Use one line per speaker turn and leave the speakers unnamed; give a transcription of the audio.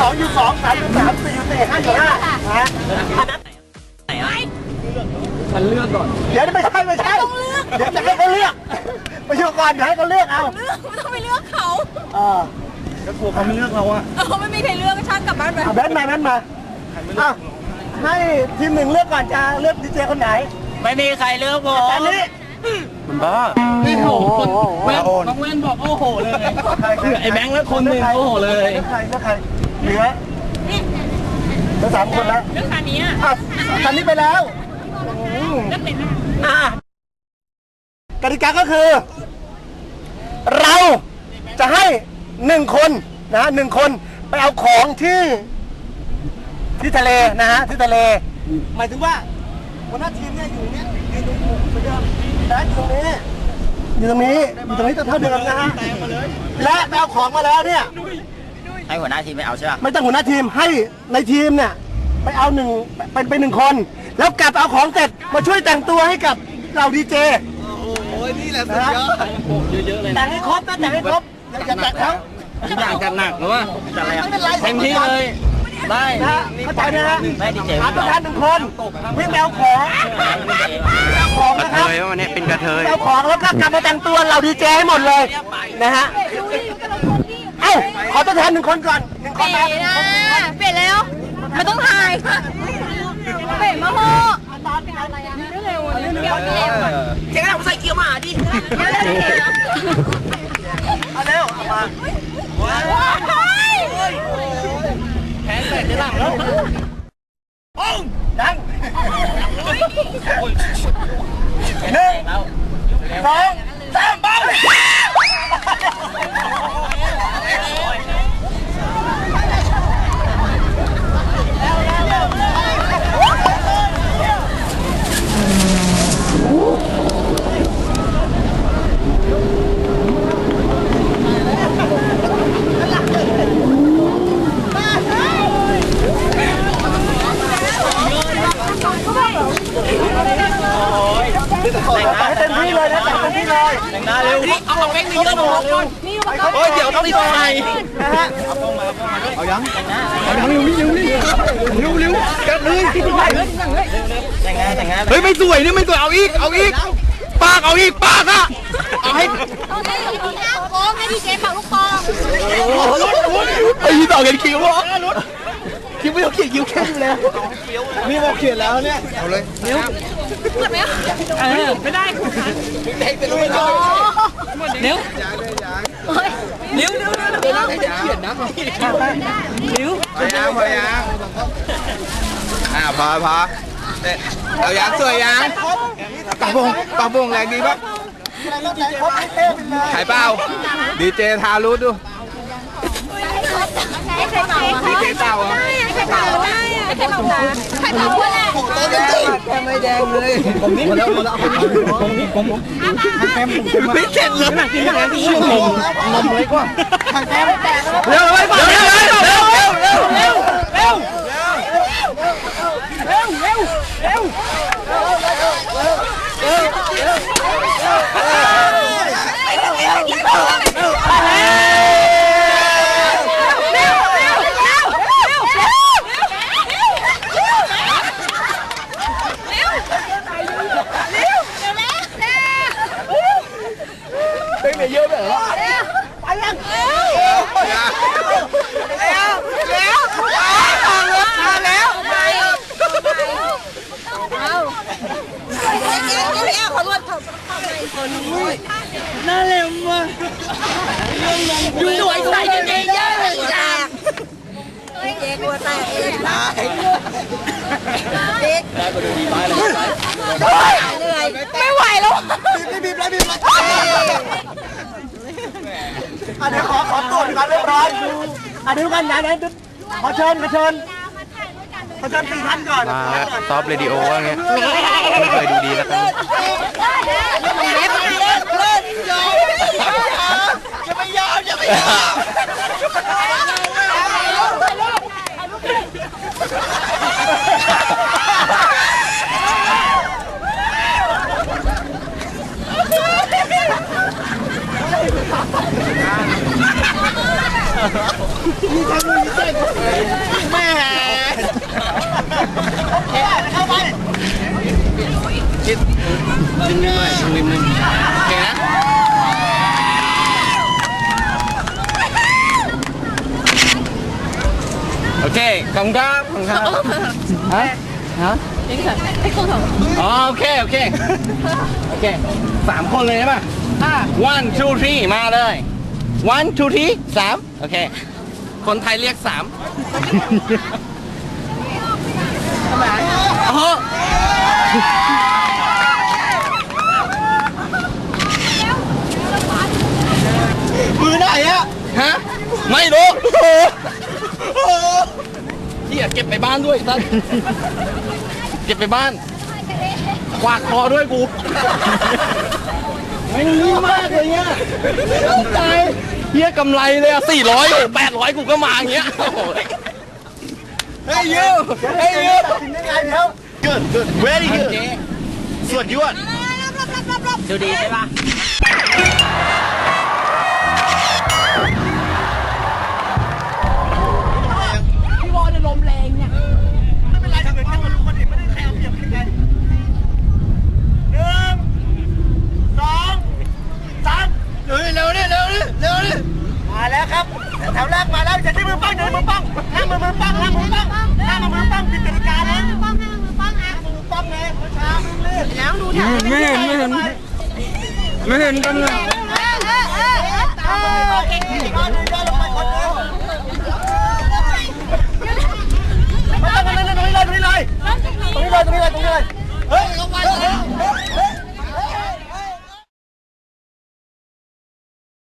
สองยู่สองสามยู่สามสี่ยู่สี่ห้ายู่ห้านะฮะอันนั้น
ฉันเลือกก่อน
เดี๋ยวไม่ใช่ไม่ใช่เดี๋ยวจะให้เขาเลือกไปอยู่ก่อนเดี๋ยวให้เขาเลือกเอา
เลือกไม่ต้องไปเลือกเขา
เออ
ก็กลัวเขาไม่เลือกเราอะ
เออไม่มีใครเลือกช่างกลับบ้านไป
เอาแบนมาแบนมาอะให้ทีมหนึ่งเลือกก่อนจะเลือกดีเจคนไหน
ไม่มีใครเลือกผม
ตอนนี้
มันบ้านี่โหคนแว่นน้องแว่นบอกโอ้โหเลยไอ้แบงค์แล้วคนหนึ่งโอ้โหเลย
เลือกใครเลือกใคร ลือเหลือสามคนแล้ว
เลือกคันนี้อะ
อะคันนี้ไปแล้วอืม
เลือกเป็น
อะกติกาก็คือ เราจะให้หนึ่งคนนะหนึ่งคนไปเอาของที่ที่ทะเลนะฮะที่ทะเล หมายถึงว่าหัวหน้าทีมเนี่ยอยู่เนี่ยยืนตรงนี้เหมือนเดิมและอยู่ตรงนี้อยู่ตรงนี้อยู่ตรงนี้จะเท่าเดิมนะฮะและไปเอาของมาแล้วเนี่ย
ให้หัวหน้าทีมไม่เอาใช่ป่ะ
ไม่ต้องหัวหน้าทีมให้ในทีมเนี่ยไปเอาหนึ่งเป็นไปหนึ่งคน แล้วกลับเอาของเสร็จมาช่วยแต่งตัวให้กับเราดีเจ
โอ้ยนี่แหละสุดยอดเยอะๆเลย
แต่งให้ครบนะแต่งให้ครบอย่าอย่าแต่งเขา
ทุกอย่างจัดหนักหรือว่า
จะอะไรอะ
ไม่เป็นไร
เต็มที่เลยได้
นะฮะเข้าใจนะฮะ
ไม่ดีเจ
หาตัวแทนหนึ่งคนวิ่งไปเอาของเอาของนะครับ
ว่าวันนี้เป็นกระเทย
เอาของแล้วก็กลับมาแต่งตัวเราดีเจให้หมดเลยนะฮะเอ้าขอตัวแทนหนึ่งคนก่อนหนึ่งคน
เป๋
นะ
นะเป๋แล้วไม่ต้องถ่ายเป๋มาโหเร็วเร็วเร็ว
เจ๊กเราใส่เกียร์มาดิ
เอาเร็วเอามา
แพ้แต่จะหลังแล้ว
ดังหนึ่งสองสามเบา ให้เต็มที่เลยนะแต่งเต็มที่เลย
แต่งหน้าเร็ว เอาเอาแป้งเยอะหน่อยเร็ว
โอ้ยเดี๋ยวต้องต่อย
นะฮะ
เอายังเอายังเร็วนี่เร็วนี่เร็วเร็วกันเลย
แต่งงานแต่งงาน
เฮ้ยไม่สวยนี่ไม่สวยเอาอีกเอาอีกปากเอาอีกปากอะเอาให้
โอ้ไม่ดีเจเป่าลูกคอ
ไอ้ยี่ต่อเขียนคิ้ววะคิ้วไม่ต้องเขียนคิ้วแค่อยู่แล้วนี่บอกเขียนแล้วเนี่ยเอาเลย
เกิดไหม
เออไม่ได้เด็กเป็นลูกน้อง
เร็วเร็วเร็วเร็วเร็ว
เขียนนะคิ้วพอยังพอยังอ่าพอพอเด็ดเอายังสวยยังปากบงปากบงแรงดีปะ
แต่งครบให้เท่ไปเลย
ถ่ายเปล่าดีเจทารุดู
ใครใครเป่า
ดีเจเต่าอะ
ใครเป่าได้ใครเป่าใครเป่าพูด จริงๆ
แค่ไม่แดงเลยผมนี่ผมนี่ผมนี่ผมผมแค่ผมไม่เสร็จเลยหนักจริงหนักจริงนม
เล็
กกว่า
แค่ไม่แดงแล้ว กลัวแตกเองตายเจ๊กเหนื่อยไม่ไหวแล้ว
บีบบีบเลยบีบเลยอันนี้ขอขอตรวจก่อนเรียบร้อยอันนี้กันนะนะขอเชิญขอเชิญขอเชิญสี่ท่านก่อน
มาซอฟเรดิโอว่าเงี้ยไม่เคยดูดีแล้วกัน
เล็บเล็บเล็บยอม
อย่าไปยอมอย่าไปยอม มีทางมือมีแจ้งแม่เข้าไป
ดึงนิดหน่อยดึงนิดนึงโอเคนะโอเคขอบคุณครับขอบคุณครับฮะฮะอ๋อโอเคโอเคโอเคสามคนเลยใช่ป่ะ one two three มาเลย one two three สามโอเค คนไทยเรียกสามอ๋อ
มือไหนอะ
ฮะ ไม่รู้ที่อยเก็บไปบ้านด้วยท่านเก็บไปบ้านกวาดคอด้วยกู ไม่รู้มากเลยเนี่ยตกใจเฮียกำไรเลยอะสี่ร้อยแปดร้อยกูก็มาอย่างเงี้ยโอ้โหเฮ้ยยูเฮ้ยยู
ตัดสินยังไงเดี๋ยว good good very good
สวดยวด
ดูดีใช่ปะ
นกันเลยตรงนี้เลยตรงนี้เลยตรงนี้เลยตรงนี้เลยเฮ้ย